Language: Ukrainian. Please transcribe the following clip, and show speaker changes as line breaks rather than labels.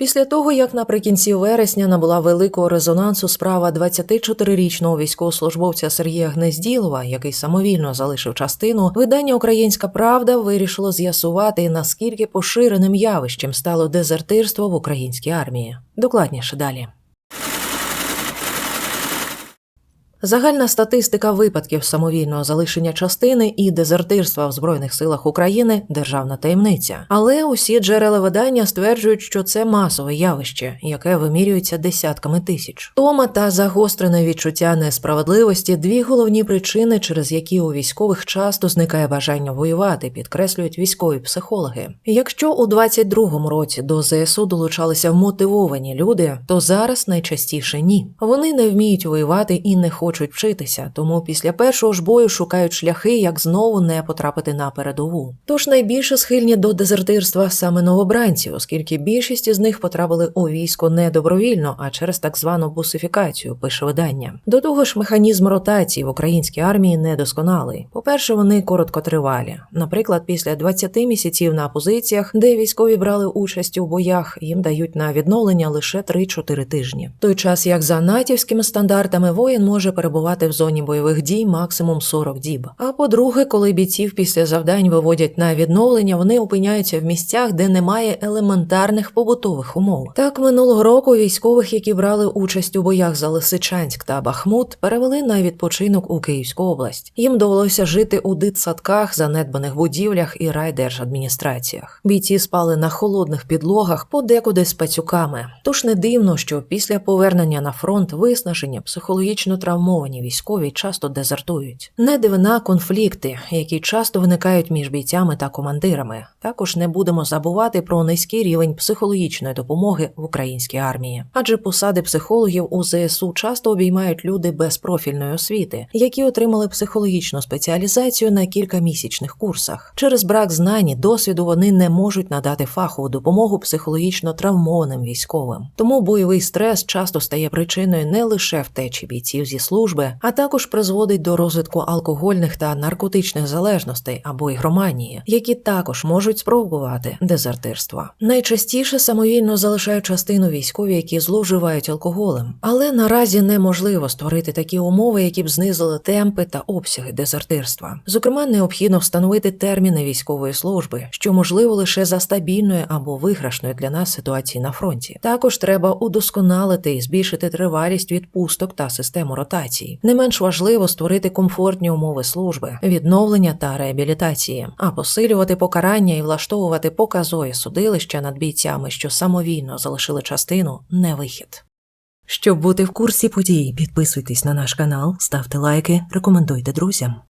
Після того, як наприкінці вересня набула великого резонансу справа 24-річного військовослужбовця Сергія Гнезділова, який самовільно залишив частину, видання Українська Правда вирішило з'ясувати, наскільки поширеним явищем стало дезертирство в українській армії. Докладніше далі. Загальна статистика випадків самовільного залишення частини і дезертирства в Збройних силах України державна таємниця. Але усі джерела видання стверджують, що це масове явище, яке вимірюється десятками тисяч. Тома та загострене відчуття несправедливості дві головні причини, через які у військових часто зникає бажання воювати, підкреслюють військові психологи. Якщо у 22-му році до ЗСУ долучалися вмотивовані люди, то зараз найчастіше ні. Вони не вміють воювати і не хочуть вчитися, тому після першого ж бою шукають шляхи, як знову не потрапити на передову. Тож найбільше схильні до дезертирства саме новобранці, оскільки більшість із них потрапили у військо не добровільно, а через так звану бусифікацію, пише видання. До того ж, механізм ротації в українській армії недосконалий. По-перше, вони короткотривалі. Наприклад, після 20 місяців на позиціях, де військові брали участь у боях, їм дають на відновлення лише 3-4 тижні. Той час як за натівськими стандартами воїн може перебувати в зоні бойових дій максимум 40 діб. А по-друге, коли бійців після завдань виводять на відновлення, вони опиняються в місцях, де немає елементарних побутових умов. Так минулого року військових, які брали участь у боях за Лисичанськ та Бахмут, перевели на відпочинок у Київську область. Їм довелося жити у дитсадках, занедбаних будівлях і райдержадміністраціях. Бійці спали на холодних підлогах, подекуди з пацюками. Тож не дивно, що після повернення на фронт виснаження психологічно травмовані військові часто дезертують. Не дивина конфлікти, які часто виникають між бійцями та командирами. Також не будемо забувати про низький рівень психологічної допомоги в українській армії, адже посади психологів у ЗСУ часто обіймають люди без профільної освіти, які отримали психологічну спеціалізацію на кількамісячних курсах. Через брак знань і досвіду вони не можуть надати фахову допомогу психологічно травмованим військовим. Тому бойовий стрес часто стає причиною не лише втечі бійців зі служби, а також призводить до розвитку алкогольних та наркотичних залежностей або ігроманії, які також можуть спровокувати дезертирство. Найчастіше самовільно залишають частину військові, які зловживають алкоголем, але наразі неможливо створити такі умови, які б знизили темпи та обсяги дезертирства. Зокрема, необхідно встановити терміни військової служби, що можливо лише за стабільної або виграшної для нас ситуації на фронті. Також треба удосконалити і збільшити тривалість відпусток та систему ротації. Не менш важливо створити комфортні умови служби, відновлення та реабілітації, а посилювати покарання і влаштовувати показові судилища над бійцями, що самовільно залишили частину, не вихід. Щоб бути в курсі подій, підписуйтесь на наш канал, ставте лайки, рекомендуйте друзям.